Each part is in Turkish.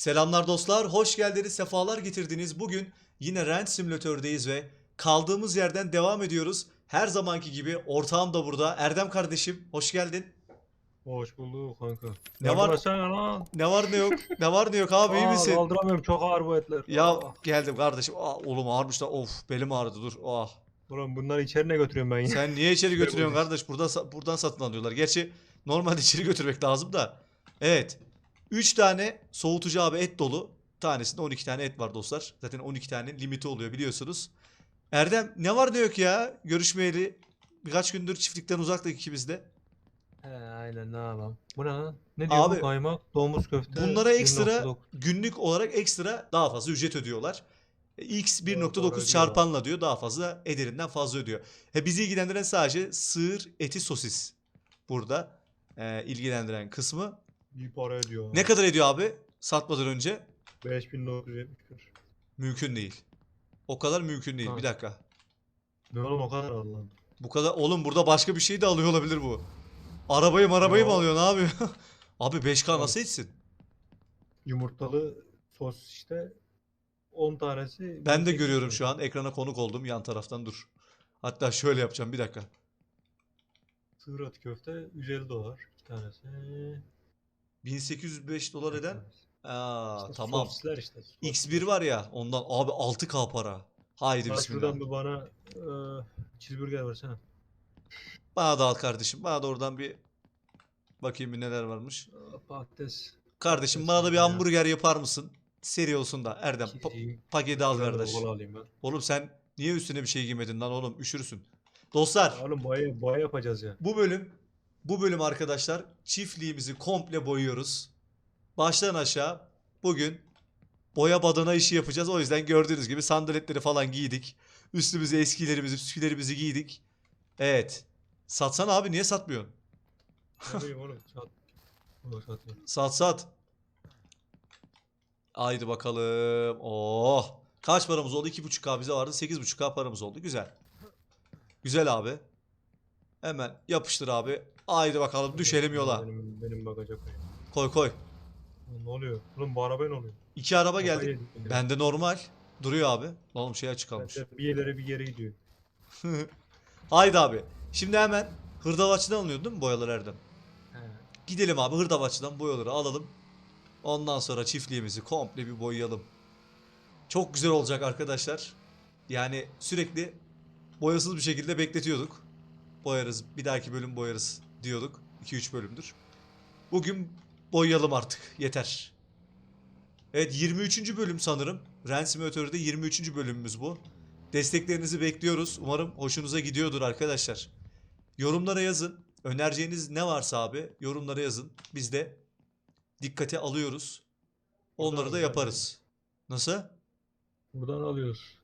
Selamlar dostlar, hoş geldiniz, sefalar getirdiniz. Bugün yine Rent Simülatör'deyiz ve kaldığımız yerden devam ediyoruz. Her zamanki gibi ortağım da burada. Erdem kardeşim, hoş geldin. Hoş bulduk kanka. Ne var? lan. Ne var ne yok, ne var ne yok abi iyi misin? Kaldıramıyorum çok ağır bu etler. Ya Aa. geldim kardeşim. Aa, oğlum ağırmış da of belim ağrıdı dur. Ah. Ulan bunları içerine götürüyorum ben ya. Sen niye içeri götürüyorsun koyacağız. kardeş? Buradan buradan satın alıyorlar. Gerçi normalde içeri götürmek lazım da. Evet. 3 tane soğutucu abi et dolu. Tanesinde 12 tane et var dostlar. Zaten 12 tane limiti oluyor biliyorsunuz. Erdem ne var ne yok ya? Görüşmeyeli birkaç gündür çiftlikten uzaktık ikimiz de. He aynen ne yapalım. Bu ne lan? Ne diyor Abi, bu kaymak? Domuz köfte. Bunlara ekstra 1.9. günlük olarak ekstra daha fazla ücret ödüyorlar. E, X para 1.9 ödüyorlar. çarpanla diyor daha fazla ederinden fazla ödüyor. He, bizi ilgilendiren sadece sığır eti sosis. Burada e, ilgilendiren kısmı. Bir para ediyor. Ne kadar ediyor abi satmadan önce? 5971. Mümkün değil. O kadar mümkün değil. Ha. Bir dakika. Ne oğlum o kadar al lan. Bu kadar oğlum burada başka bir şey de alıyor olabilir bu. Arabayı arabayı mı Yo. alıyor ne yapıyor? abi 5K Evet. nasıl etsin? Yumurtalı sos işte 10 tanesi. Ben de 1800 görüyorum şu an. Ekrana konuk oldum yan taraftan dur. Hatta şöyle yapacağım bir dakika. Sığır eti köfte 150 dolar. Bir tanesi. 1805 dolar eden. Aa İşte tamam. İşte. X1 var ya ondan abi 6K para. Haydi Bak bismillah. şuradan bir bana e, cheeseburger versene. Bana da al kardeşim. Bana da oradan bir bakayım bir neler varmış. Patates. Kardeşim bana da bir ya. hamburger yapar mısın? Seri olsun da Erdem. pa- paketi al Şuradan da kardeş. kola alayım ben. Oğlum sen niye üstüne bir şey giymedin lan oğlum? Üşürsün. Dostlar Ya Oğlum boya, boya yapacağız ya. bu bölüm bu bölüm arkadaşlar çiftliğimizi komple boyuyoruz. Baştan aşağı bugün boya badana işi yapacağız. O yüzden gördüğünüz gibi sandaletleri falan giydik. Üstümüze eskilerimizi, püskülerimizi giydik. Evet. Satsana abi niye satmıyorsun? Oğlum sat. Sat sat. Haydi bakalım. Oh. Kaç paramız oldu? 2.5K bize vardı. 8.5K paramız oldu. Güzel. Güzel abi. Hemen yapıştır abi. Haydi bakalım düşelim yola. Benim, benim koyayım. Koy koy. Ne oluyor? Oğlum bu arabaya ne oluyor? İki araba geldi. Bende normal. Duruyor abi. Lan Oğlum şey açık kalmış. Bir ileri bir geri gidiyor. Haydi abi. Şimdi hemen hırdavatçıdan alınıyor değil mi boyalar Erdem? He. Gidelim abi hırdavatçıdan boyaları alalım. Ondan sonra çiftliğimizi komple bir boyayalım. Çok güzel olacak arkadaşlar. Yani sürekli boyasız bir şekilde bekletiyorduk. Boyarız, bir dahaki bölüm boyarız diyorduk. 2-3 bölümdür. Bugün boyayalım artık. Yeter. Evet 23. bölüm sanırım. Ren Simulator'da 23. bölümümüz bu. Desteklerinizi bekliyoruz. Umarım hoşunuza gidiyordur arkadaşlar. Yorumlara yazın. Önereceğiniz ne varsa abi yorumlara yazın. Biz de dikkate alıyoruz. Onları da yaparız. Nasıl? Buradan alıyoruz.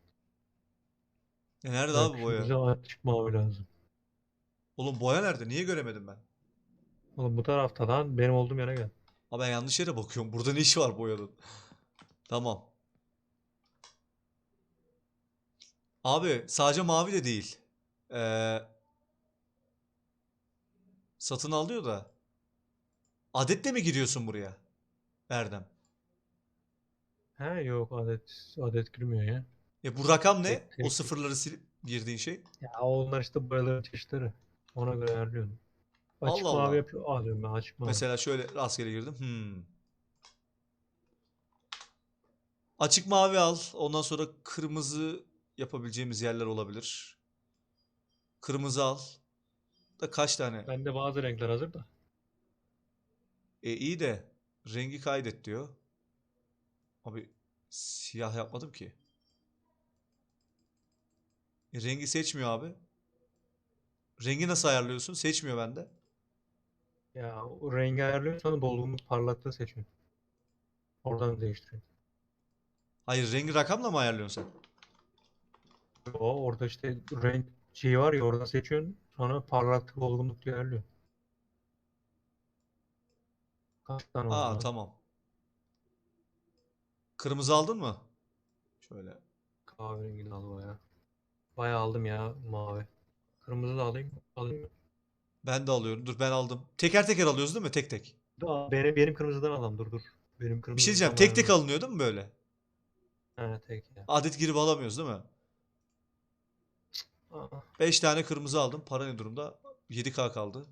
E nerede abi boya? Bize açık mavi lazım. Oğlum boya nerede? Niye göremedim ben? Oğlum bu tarafta lan benim olduğum yere gel. Ha ben yanlış yere bakıyorum. Burada ne işi var boyanın? Tamam. Abi sadece mavi de değil. Ee, satın alıyor da. Adetle mi giriyorsun buraya? Erdem. He yok adet adet girmiyor ya. E bu rakam ne? Tek- O sıfırları silip girdiğin şey. Ya onlar işte boyaların çeşitleri. Ona göre ayarlıyorum. Açık Allah Allah. mavi yapıyor. Alıyorum ben açık mavi. Mesela şöyle rastgele girdim. Hmm. Açık mavi al. Ondan sonra kırmızı yapabileceğimiz yerler olabilir. Kırmızı al. Da kaç tane? Bende bazı renkler hazır da. E iyi de rengi kaydet diyor. Abi siyah yapmadım ki. E, rengi seçmiyor abi. Rengi nasıl ayarlıyorsun? Seçmiyor bende. Ya o rengi ayarlıyorsun sonra dolgunluk parlaklığı seçiyorsun. Oradan değiştiriyorsun. Hayır rengi rakamla mı ayarlıyorsun sen? O orada işte renk şeyi var ya oradan seçiyorsun. Sonra parlaklık dolgunluk diye ayarlıyorsun. Kaç tane oldu Aa lan? tamam. Kırmızı aldın mı? Şöyle. Kahverengi de al bayağı. Bayağı aldım ya mavi. Kırmızı da alayım. Alayım. Ben de alıyorum. Dur ben aldım. Teker teker alıyoruz değil mi? Tek tek. Benim benim kırmızıdan alalım dur dur. Benim kırmızı Bir şey diyeceğim. Tek tek alınıyor değil mi böyle? He tek ya. Adet girip alamıyoruz değil mi? Aa, 5 tane kırmızı aldım. Para ne durumda? 7k kaldı.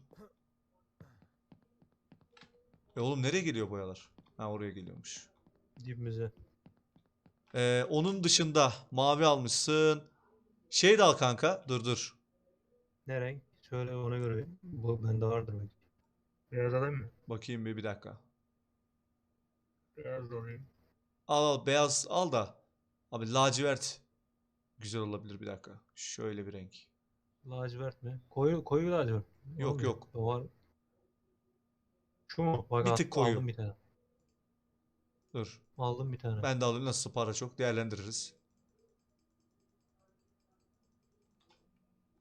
E oğlum nereye geliyor boyalar? Ha oraya geliyormuş. dibimize. Ee, onun dışında mavi almışsın. Şey de al kanka. Dur dur. Ne renk? Söyle ona göre. Bu bende vardır belki. Beyaz alayım mı? Bakayım bir bir dakika. Beyaz alayım. Al al beyaz al da. Abi lacivert. Güzel olabilir bir dakika. Şöyle bir renk. Lacivert mi? Koyu koyu lacivert. Yok, Olmuyor. yok. O var. Şu mu? Bak Bir tık koyu. aldım bir tane. Dur. Aldım bir tane. Ben de alayım nasıl para çok değerlendiririz.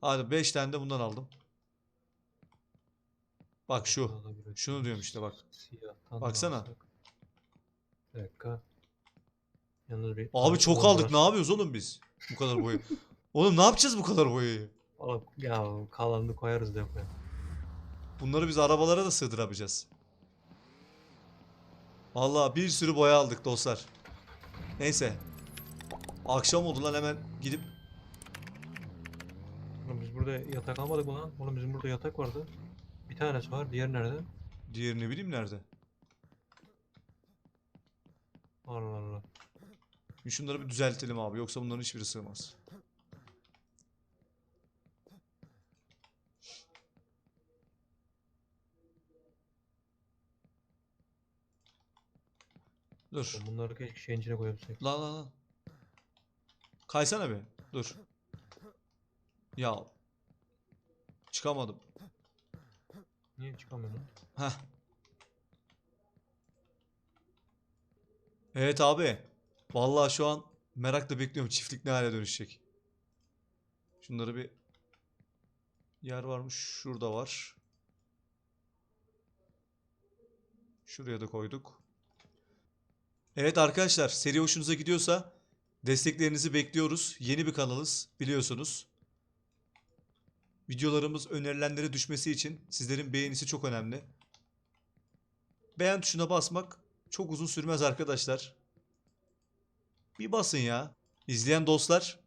Hadi 5 tane de bundan aldım. Bak şu. Şunu diyorum işte bak. Baksana. Bir dakika. Yalnız bir Abi çok aldık. Ne yapıyoruz oğlum biz? Bu kadar boyu. Oğlum ne yapacağız bu kadar boyayı? Oğlum, Ya kalanını koyarız depoya. Bunları biz arabalara da sığdıramayacağız. Vallahi bir sürü boya aldık dostlar. Neyse. Akşam oldu lan hemen gidip burada yatak almadık mı lan? Oğlum bizim burada yatak vardı. Bir tanesi var. Diğer nerede? diğerini bileyim nerede. Allah Allah. Şunları bir düzeltelim abi yoksa bunların hiçbiri sığmaz. Dur. Bunları keşke şeyin içine koyabilsek. Lan lan lan. Kaysana bir. Dur. Ya. Çıkamadım. Niye çıkamıyor lan? Heh. Evet abi. Vallahi şu an merakla bekliyorum çiftlik ne hale dönüşecek. Şunları bir yer varmış. Şurada var. Şuraya da koyduk. Evet arkadaşlar seri hoşunuza gidiyorsa desteklerinizi bekliyoruz. Yeni bir kanalız biliyorsunuz. Videolarımız önerilenlere düşmesi için sizlerin beğenisi çok önemli. Beğen tuşuna basmak çok uzun sürmez arkadaşlar. Bir basın ya. İzleyen dostlar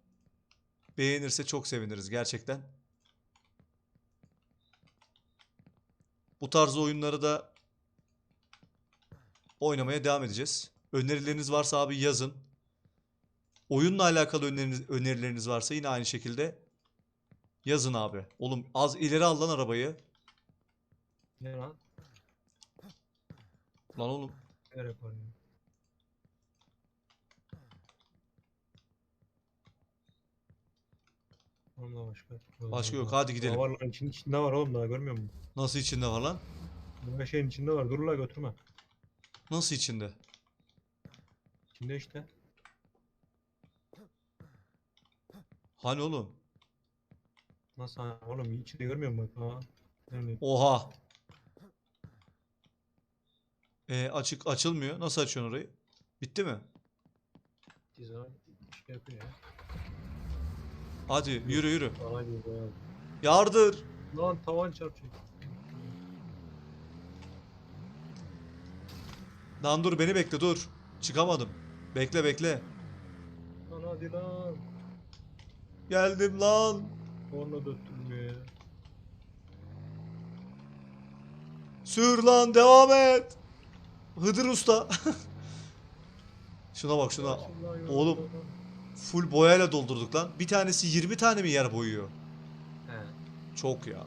beğenirse çok seviniriz gerçekten. Bu tarz oyunları da oynamaya devam edeceğiz. Önerileriniz varsa abi yazın. Oyunla alakalı önerileriniz varsa yine aynı şekilde yazın abi. Oğlum az ileri al lan arabayı. Ne lan? Lan oğlum Nereye koyayım? Başka. Başka yok, hadi gidelim. Daha var lan için, içinde var oğlum daha görmüyor musun? nasıl içinde var lan? Bu şeyin içinde var. Dur la götürme. Nasıl içinde? İçinde işte. Hani oğlum? Nasıl ha? Oğlum içinde görmüyor musun bak ha? Oha. E, açık açılmıyor. Nasıl açıyorsun orayı? Bitti mi? şey yapıyor ya. Hadi yürü yürü. Bana. Yardır. Lan tavan çarpacak. Lan dur beni bekle dur. Çıkamadım. Bekle bekle. Lan hadi lan. Geldim lan. Korna döttürmüyor ya. Sür lan devam et. Hıdır usta. şuna bak şuna. Oğlum. Full boyayla doldurduk lan. Bir tanesi 20 tane mi yer boyuyor? He. Çok ya.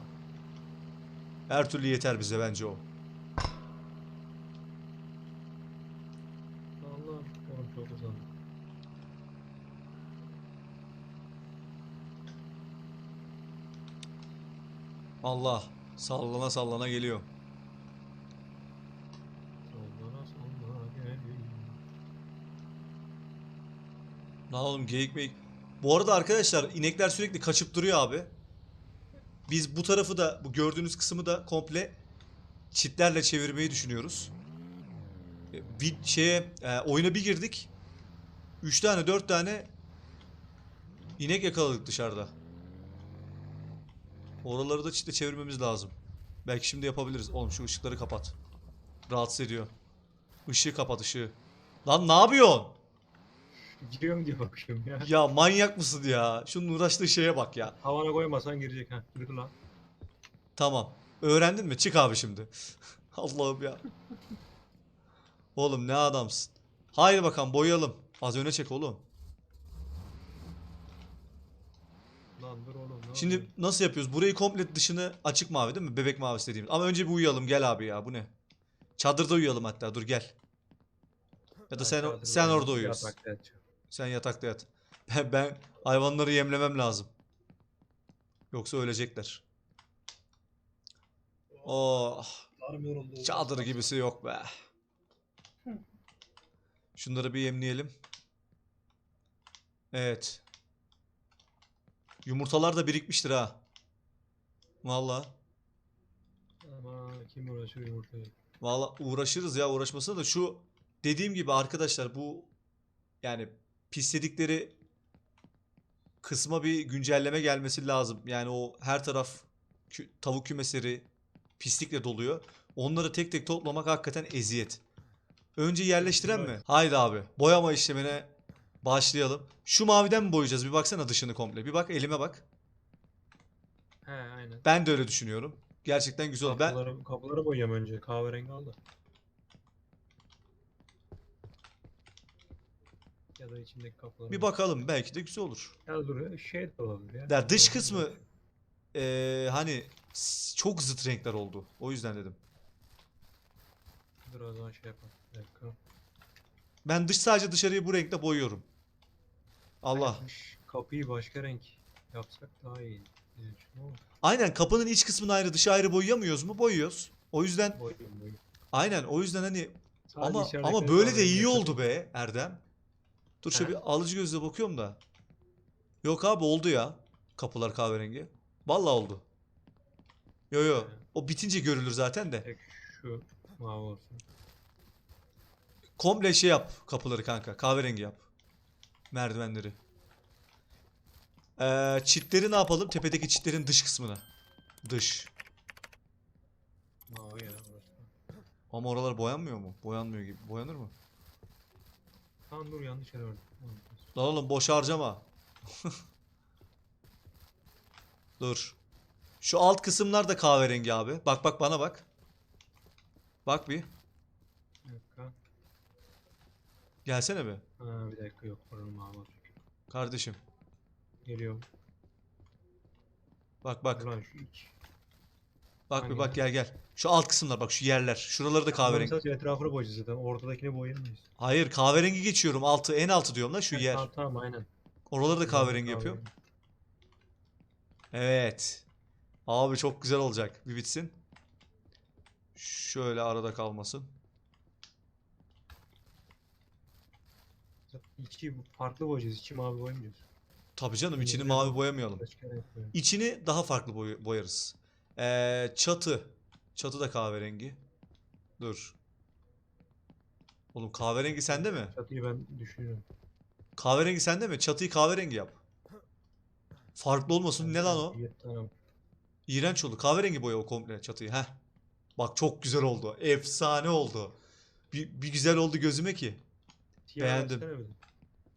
Her türlü yeter bize bence o. Allah. Oğlum çok uzandı. Allah. Sallana sallana geliyor. Sallana sallana geliyor. Lan oğlum geyik meyik. Bu arada arkadaşlar inekler sürekli kaçıp duruyor abi. Biz bu tarafı da bu gördüğünüz kısmı da komple çitlerle çevirmeyi düşünüyoruz. E, Bir şeye e, oyuna bir girdik. 3 tane 4 tane inek yakaladık dışarıda. Oraları da çitle çevirmemiz lazım. Belki şimdi yapabiliriz. Oğlum şu ışıkları kapat. Rahatsız ediyor. Işığı kapat ışığı. Lan ne yapıyorsun? Giriyorum diye bakıyorum ya. Ya manyak mısın ya? Şunun uğraştığı şeye bak ya. Havana koymasan girecek ha. Girdi lan. Tamam. Öğrendin mi? Çık abi şimdi. Allah'ım ya. Oğlum ne adamsın. Haydi bakalım boyayalım. Az öne çek oğlum. Lan dur oğlum. Şimdi nasıl yapıyoruz? Burayı komple dışını açık mavi değil mi? Bebek mavisi dediğimiz. Ama önce bir uyuyalım. Gel abi ya. Bu ne? Çadırda uyuyalım hatta. Dur gel. Ya da sen sen orada uyuyorsun. Sen yatakta yat. Ben, ben hayvanları yemlemem lazım. Yoksa ölecekler. Oh, yoruldu. çadır gibisi yok be. Şunları bir yemleyelim. Evet. Yumurtalar da birikmiştir ha. Vallahi. Ama kim uğraşıyor yumurtayı? Valla uğraşırız ya uğraşmasına da şu dediğim gibi arkadaşlar bu yani pisledikleri kısma bir güncelleme gelmesi lazım. Yani o her taraf kü- tavuk kümesleri pislikle doluyor. Onları tek tek toplamak hakikaten eziyet. Önce yerleştiren mi? Haydi abi. Boyama işlemine başlayalım. Şu maviden mi boyayacağız? Bir baksana dışını komple. Bir bak elime bak. He aynen. Ben de öyle düşünüyorum. Gerçekten güzel oldu. Ben Kapıları, kapıları boyayacağım önce. Kahverengi al da. Ya da içindeki kapıları. bir bakalım belki de güzel olur. Ya dur şey de olabilir ya. Ya dış kısmı eee, hani s- çok zıt renkler oldu. O yüzden dedim. Dur o zaman şey yapalım. Bir dakika. Ben dış sadece dışarıyı bu renkte boyuyorum. Allah. Kapıyı başka renk yapsak daha iyi. Aynen kapının iç kısmını ayrı dışı ayrı boyayamıyoruz mu? Boyuyoruz. O yüzden boyayayım boyayayım. aynen o yüzden hani Sadece ama içeridekileri ama böyle de iyi yapalım. oldu be Erdem. Dur şöyle He? bir alıcı gözle bakıyorum da. Yok abi oldu ya. Kapılar kahverengi. Vallahi oldu. Yo yo. He. O bitince görülür zaten de. Tek şu mavi olsun. Komple şey yap kapıları kanka. Kahverengi yap. Merdivenleri. Ee, çitleri ne yapalım? Tepedeki çitlerin dış kısmına. Dış. Mavi ya burası. Ama oralar boyanmıyor mu? Boyanmıyor gibi. Boyanır mı? Tamam dur yanlış yere verdim. Lan oğlum boş harcama. Dur. Şu alt kısımlar da kahverengi abi. Bak bak bana bak. Bak. Bir dakika. Gelsene bir. Ha bir dakika yok mavi olacak. Kardeşim. Geliyorum. Bak bak. Ulan şu iç. Bak bir Hangi bak gel gel. Şu alt kısımlar bak şu yerler. Şuraları da kahverengi. Sadece etrafını boyayacağız zaten. Ortadakini boyayamayız. Hayır kahverengi geçiyorum. Altı en altı diyorum lan şu Ha, yer. Tamam tamam aynen. Oraları da kahverengi Kahverengi. yapıyorum. Evet. Abi çok güzel olacak. Bir bitsin. Şöyle arada kalmasın. İçi farklı boyayacağız. İçi mavi boyamayacağız. Tabii canım içini mavi boyamayalım. İçini daha farklı boy- boyarız. Ee, çatı. Çatı da kahverengi. Dur. Oğlum kahverengi sende mi? Çatıyı ben düşünüyorum. Kahverengi sende mi? Çatıyı kahverengi yap. Farklı olmasın. Ne lan o? Tamam. İğrenç oldu. Kahverengi boya o komple çatıyı. Heh. Bak çok güzel oldu. Efsane oldu. Bir, bir güzel oldu gözüme ki. Siyah Beğendim.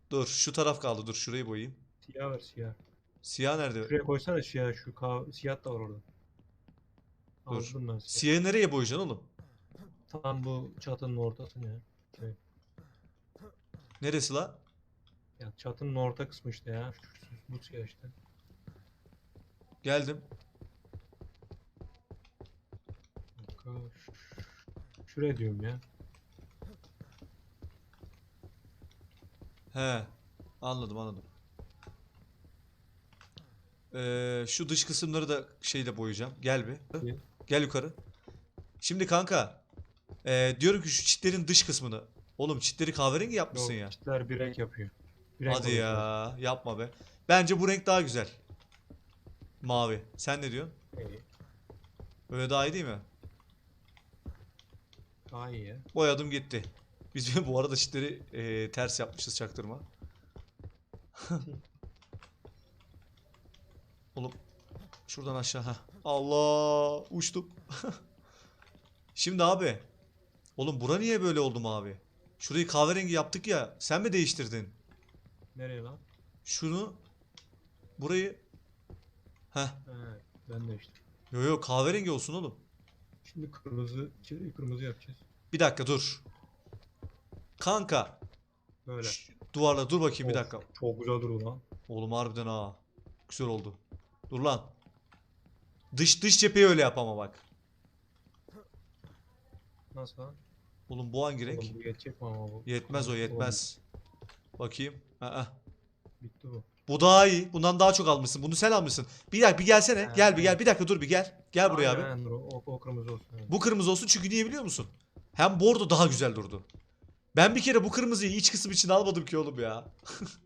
Dur şu taraf kaldı. Dur şurayı boyayayım. Siyah ver siyah. Siyah nerede? Şuraya koysana siyah şu kav siyah da var orada. Dur. Siyah. Siyahı nereye boyayacaksın oğlum? Tam bu çatının ortasına ya. Neresi la? Ya çatının orta kısmı işte ya. Şu, şu- bu siyah işte. Geldim. Dakika, ş- Şuraya diyorum ya. He. Anladım anladım. Ee, şu dış kısımları da şeyle boyayacağım. Gel bir. Gel yukarı. Şimdi kanka. ee, diyorum ki şu çitlerin dış kısmını. Oğlum çitleri kahverengi yapmışsın Yok, ya. çitler bir renk yapıyor. Bir renk Hadi olması ya. Yapma be. Bence bu renk daha güzel. Mavi. Sen ne diyorsun? İyi. Böyle daha iyi değil mi? Daha iyi ya. Boyadım gitti. Biz bu arada çitleri ee, ters yapmışız çaktırma. Oğlum şuradan aşağı. Allah uçtum. Şimdi abi Oğlum bura niye böyle oldu mavi? Şurayı kahverengi yaptık ya. Sen mi değiştirdin? Nereye lan? Şunu burayı Heh. He, ben de işte. Yo yo kahverengi olsun oğlum. Şimdi kırmızı, kırmızı yapacağız. Bir dakika dur. Kanka Böyle. şş, duvarla dur bakayım bir Of, dakika. Çok güzel durur lan. Oğlum harbiden ha. Güzel oldu. Dur lan. Dış dış cepheyi öyle yap ama bak. Nasıl lan? Oğlum bu hangi renk? Oğlum bu yetecek mi ama bu? Yetmez o yetmez. Bakayım. Aa, bitti bu. bu daha iyi. Bundan daha çok almışsın. Bunu sen almışsın. Bir dakika bir gelsene. Ha, Gel bir gel. Bir dakika dur bir gel. Gel buraya abi. aynen, o, o, o kırmızı olsun. evet. Bu kırmızı olsun çünkü niye biliyor musun? Hem bordo daha güzel durdu. Ben bir kere bu kırmızıyı iç kısım için almadım ki oğlum ya.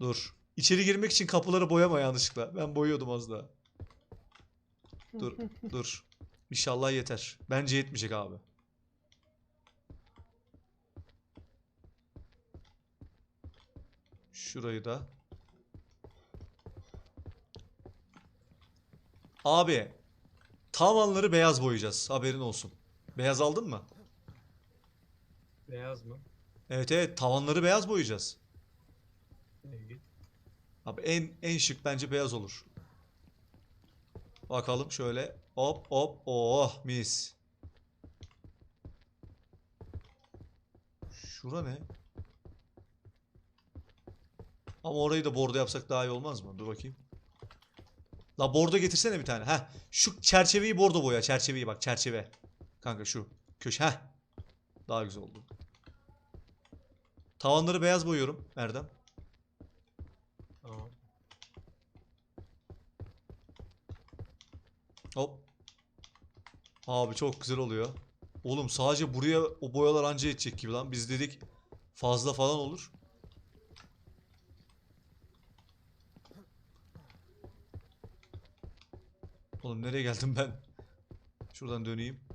Dur. İçeri girmek için kapıları boyama yanlışlıkla. Ben boyuyordum az daha. Dur, dur. İnşallah yeter. Bence yetmeyecek abi. Şurayı da. Abi, tavanları beyaz boyayacağız. Haberin olsun. Beyaz aldın mı? Beyaz mı? Evet evet, tavanları beyaz boyayacağız. İyi. Abi en en şık bence beyaz olur. Bakalım şöyle. Hop hop. Oh mis. Şura ne? Ama orayı da bordo yapsak daha iyi olmaz mı? Dur bakayım. La bordo getirsene bir tane. Heh. Şu çerçeveyi bordo boya. Çerçeveyi bak çerçeve. Kanka şu. Köşe. Heh. Daha güzel oldu. Tavanları beyaz boyuyorum Erdem. Tamam. Hop. Abi çok güzel oluyor. Oğlum sadece buraya o boyalar anca yetecek gibi lan. Biz dedik fazla falan olur. Oğlum nereye geldim ben? Şuradan döneyim.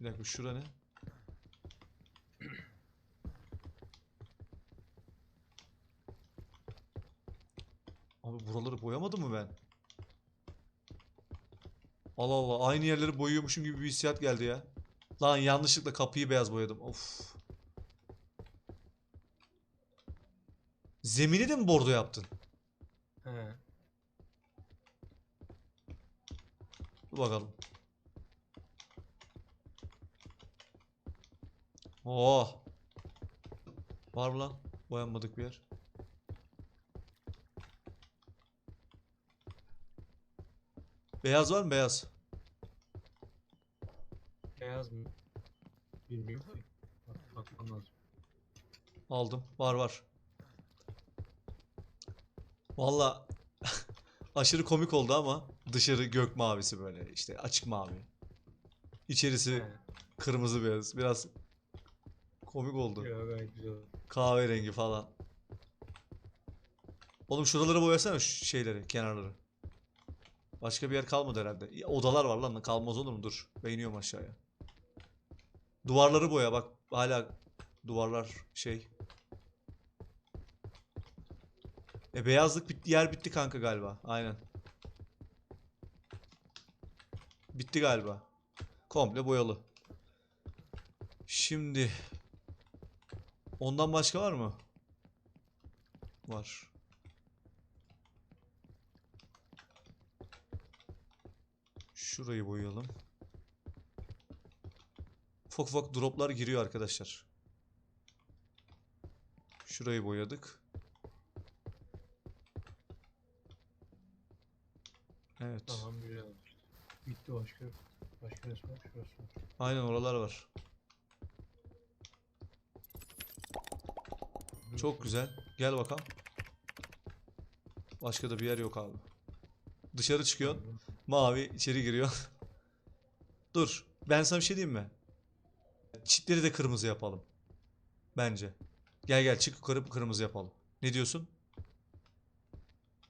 Bir dakika şura ne? Abi buraları boyamadım mı ben? Allah Allah aynı yerleri boyuyormuşum gibi bir hissiyat geldi ya. Lan yanlışlıkla kapıyı beyaz boyadım. Of. Zemini de mi bordo yaptın? He. Dur bakalım. Oh. Var mı lan? Boyanmadık bir yer. Beyaz var mı beyaz? Beyaz mı? Bilmiyorum. Bak, bakmam lazım. Aldım. Var var. Valla aşırı komik oldu ama dışarı gök mavisi böyle işte açık mavi. İçerisi kırmızı beyaz. Biraz komik oldu. Ya gayet güzel. Kahverengi falan. Oğlum şuraları boyasana şu şeyleri, kenarları. Başka bir yer kalmadı herhalde. Ya, Odalar var lan kalmaz olur mu? Dur. Ben iniyorum aşağıya. Duvarları boya bak. Hala duvarlar şey. E beyazlık bitti, yer bitti kanka galiba. Aynen. Bitti galiba. Komple boyalı. Şimdi Ondan başka var mı? Var. Şurayı boyayalım. Ufak ufak droplar giriyor arkadaşlar. Şurayı boyadık. Evet. Tamam güzel. Bitti başka. Başka var? Şurası var. Aynen oralar var. Çok güzel. Gel bakalım. Başka da bir yer yok abi. Dışarı çıkıyorsun. Mavi içeri giriyor. Dur. Ben sana bir şey diyeyim mi? Çitleri de kırmızı yapalım. Bence. Gel gel çık yukarı kırmızı yapalım. Ne diyorsun?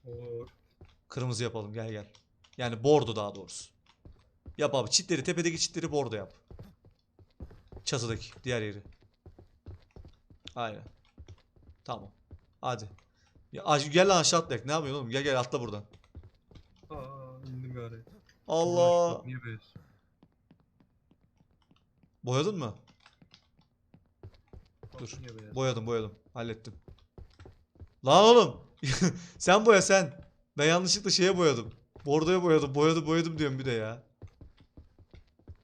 Olur. Kırmızı yapalım gel gel. Yani bordo daha doğrusu. Yap abi çitleri tepedeki çitleri bordo yap. Çatıdaki diğer yeri. Aynen. Tamam. Hadi. Ya, aş- gel lan aşağı atlayak. Ne yapıyorsun oğlum? Gel gel atla buradan. Aa indim gari. Allah. Niye? Boyadın mı? Dur. Boyadım boyadım. Hallettim. Lan oğlum. sen boya sen. Ben yanlışlıkla şeye boyadım. Bordoya boyadım. Boyadım boyadım diyorum bir de ya.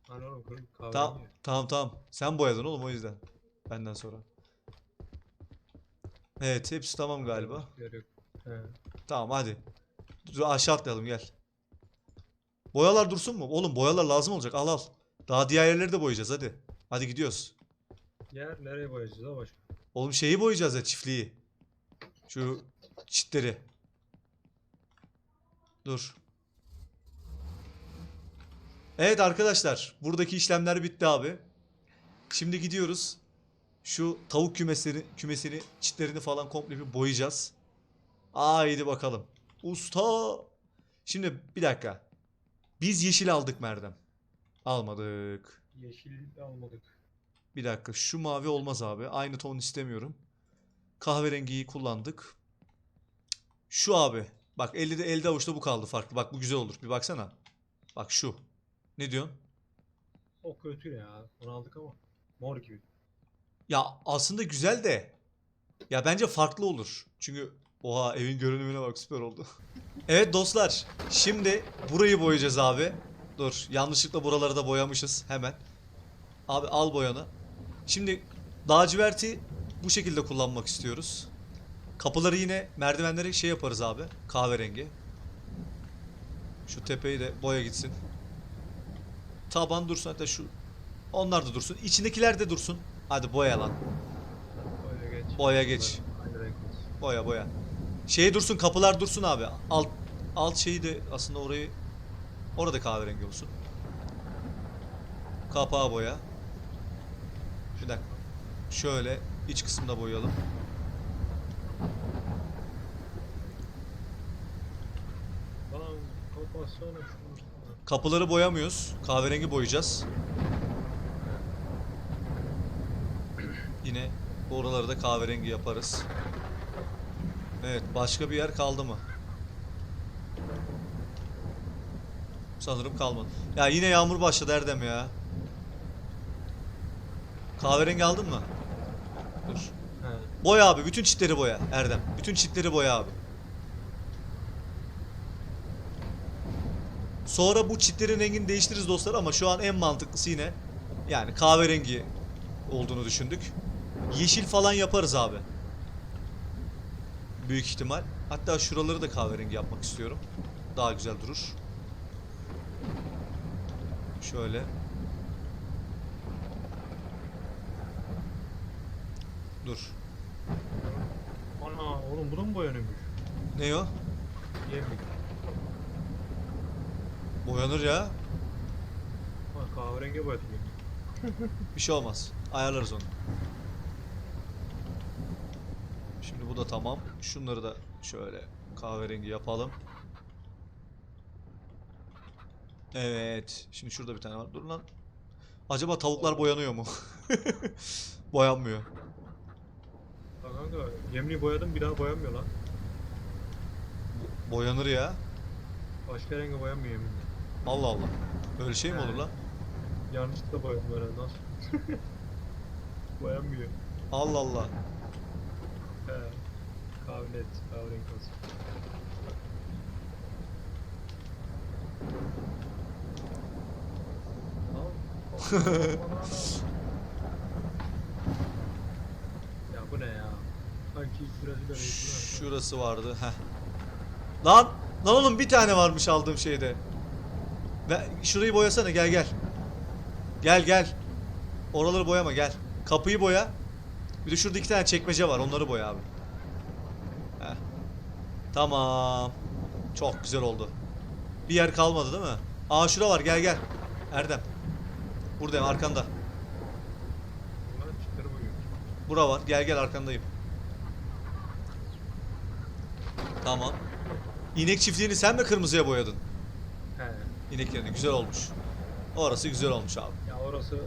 Lan oğlum. Tamam tamam tamam. Sen boyadın oğlum o yüzden. Benden sonra. Evet hepsi tamam galiba. Yok. He. Tamam hadi. Dur, aşağı atlayalım gel. Boyalar dursun mu? Oğlum boyalar lazım olacak. Al al. Daha diğer yerleri de boyayacağız hadi. Hadi gidiyoruz. Yer nereye boyayacağız ha başka? Oğlum şeyi boyayacağız ya çiftliği. Şu çitleri. Dur. Evet arkadaşlar. Buradaki işlemler bitti abi. Şimdi gidiyoruz. Şu tavuk kümesleri, kümesini, çitlerini falan komple bir boyayacağız. Haydi bakalım. Usta. Şimdi bir dakika. Biz yeşil aldık Merdem. Almadık. Yeşil almadık. Bir dakika şu mavi olmaz abi. Aynı ton istemiyorum. Kahverengiyi kullandık. Şu abi. Bak elde de elde avuçta bu kaldı farklı. Bak bu güzel olur. Bir baksana. Bak şu. Ne diyorsun? O kötü ya. Onu aldık ama. Mor gibi. Ya aslında güzel de. Ya bence farklı olur. Çünkü oha evin görünümüne bak süper oldu. evet dostlar. Şimdi burayı boyayacağız abi. Dur yanlışlıkla buraları da boyamışız hemen. Abi al boyanı. Şimdi laciverti bu şekilde kullanmak istiyoruz. Kapıları yine merdivenleri şey yaparız abi. Kahverengi. Şu tepeyi de boya gitsin. Taban dursun hatta şu. Onlar da dursun. İçindekiler de dursun. Hadi boya lan. Boya geç. Boya geç. Boya boya. Şey dursun kapılar dursun abi. Alt alt şeyi de aslında orayı orada kahverengi olsun. Kapağı boya. Bir dakika. Şöyle iç kısımda boyayalım. Kapıları boyamıyoruz. Kahverengi boyayacağız. Yine oraları da kahverengi yaparız. Evet, başka bir yer kaldı mı? Sanırım kalmadı. Ya yine yağmur başladı Erdem ya. Kahverengi aldın mı? Dur. He. Boya abi, bütün çitleri boya Erdem. Bütün çitleri boya abi. Sonra bu çitlerin rengini değiştiririz dostlar ama şu an en mantıklısı yine yani kahverengi olduğunu düşündük. Yeşil falan yaparız abi. Büyük ihtimal. Hatta şuraları da kahverengi yapmak istiyorum. Daha güzel durur. Şöyle. Dur. Ana oğlum bu da mı boyanıyormuş? Ne o? Yemlik. Boyanır ya. Ha kahverengi boyadım. Bir şey olmaz. Ayarlarız onu. Şimdi bu da tamam. Şunları da şöyle kahverengi yapalım. Evet. Şimdi şurada bir tane var. Dur lan. Acaba tavuklar boyanıyor mu? Boyanmıyor. Ha kanka yemliği boyadım bir daha boyanmıyor lan. Bo- Boyanır ya. Başka rengi boyanmıyor yemliği. Allah Allah. Böyle şey mi olur lan? Yanlışlıkla boyadım herhalde boyanmıyor. Allah Allah. Kahverengi olsun. Tamam. ya bu ne ya? Sanki biraz böyle Şurası vardı. Heh. Lan! Lan oğlum bir tane varmış aldığım şeyde. Ve şurayı boyasana gel gel. Gel gel. Oraları boyama gel. Kapıyı boya. Bir de şurada iki tane çekmece var. Onları boya abi. Tamam. Çok güzel oldu. Bir yer kalmadı değil mi? Aa şura var gel gel. Erdem. Buradayım arkanda. Bura var. Gel gel arkandayım. Tamam. İnek çiftliğini sen mi kırmızıya boyadın? He. İneklerini güzel olmuş. Orası güzel olmuş abi. Ya orası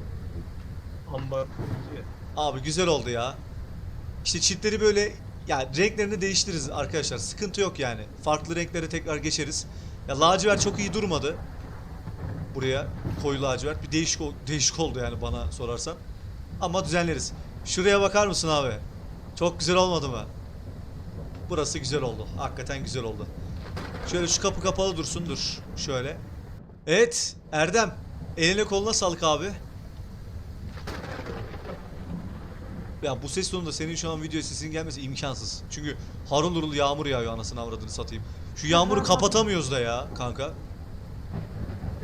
ambar. Abi güzel oldu ya. İşte çitleri böyle ya renklerini değiştiririz arkadaşlar. Sıkıntı yok yani. Farklı renklere tekrar geçeriz. Ya lacivert çok iyi durmadı. Buraya. koyu lacivert. Bir değişik değişik oldu yani bana sorarsan. Ama düzenleriz. Şuraya bakar mısın abi? Çok güzel olmadı mı? Burası güzel oldu. Hakikaten güzel oldu. Şöyle şu kapı kapalı dursun dur. Şöyle. Evet Erdem. Eline koluna sağlık abi. Ya bu ses tonunda senin şu an video sesin gelmesi imkansız. Çünkü harıl hurul yağmur yağıyor anasını avradını satayım. Şu yağmuru kapatamıyoruz da ya kanka.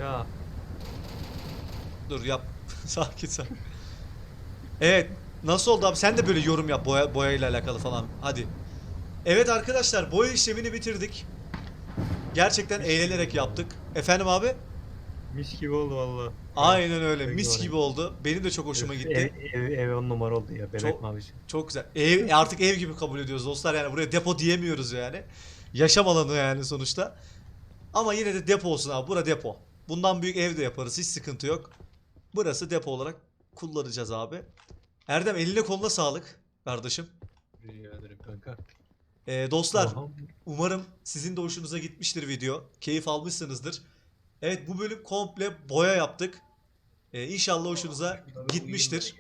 Ya Dur yap. sakin sakin. Evet. Nasıl oldu abi? Sen de böyle yorum yap boya, boyayla alakalı falan. Hadi. Evet arkadaşlar boya işlemini bitirdik. Gerçekten eğlenerek yaptık. Efendim abi? Mis gibi oldu valla. Aynen öyle. Mis gibi oldu. Benim de çok hoşuma Ev, gitti. ev, ev on numara oldu ya bebek Çok- mavisi. Çok güzel. Ev artık ev gibi kabul ediyoruz dostlar. Yani buraya depo diyemiyoruz yani. Yaşam alanı yani sonuçta. Ama yine de depo olsun abi. Bura depo. Bundan büyük ev de yaparız. Hiç sıkıntı yok. Burası depo olarak kullanacağız abi. Erdem eline koluna sağlık kardeşim. Rica ederim kanka. Ee, dostlar Aha. umarım sizin de hoşunuza gitmiştir video. Keyif almışsınızdır. Evet bu bölüm komple boya yaptık. Ee, inşallah hoşunuza gitmiştir.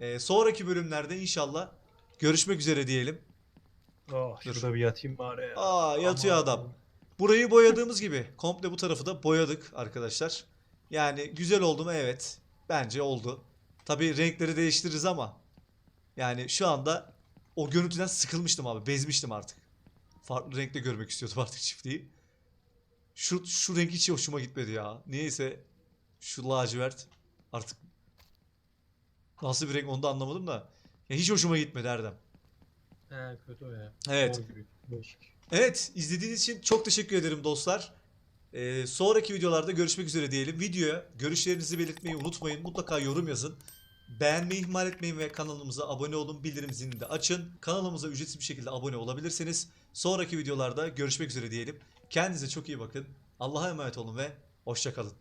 Ee, sonraki bölümlerde inşallah görüşmek üzere diyelim. Oh, şurada bir yatayım bari ya. Aa yatıyor Aman. adam. Burayı boyadığımız gibi komple bu tarafı da boyadık arkadaşlar. Yani güzel oldu mu? Evet. Bence oldu. Tabii renkleri değiştiririz ama yani şu anda o görüntüden sıkılmıştım abi. Bezmiştim artık. Farklı renkte görmek istiyordum artık çiftliği. Şu, şu renk hiç hoşuma gitmedi ya. Niyeyse şu lacivert artık nasıl bir renk onu da anlamadım da. Ya hiç hoşuma gitmedi Erdem. He kötü o ya. Evet. Gibi. Evet, izlediğiniz için çok teşekkür ederim dostlar. Ee, sonraki videolarda görüşmek üzere diyelim. Videoya görüşlerinizi belirtmeyi unutmayın. Mutlaka yorum yazın. Beğenmeyi ihmal etmeyin ve kanalımıza abone olun. Bildirim zilini de açın. Kanalımıza ücretsiz bir şekilde abone olabilirsiniz. Sonraki videolarda görüşmek üzere diyelim. Kendinize çok iyi bakın. Allah'a emanet olun ve hoşçakalın.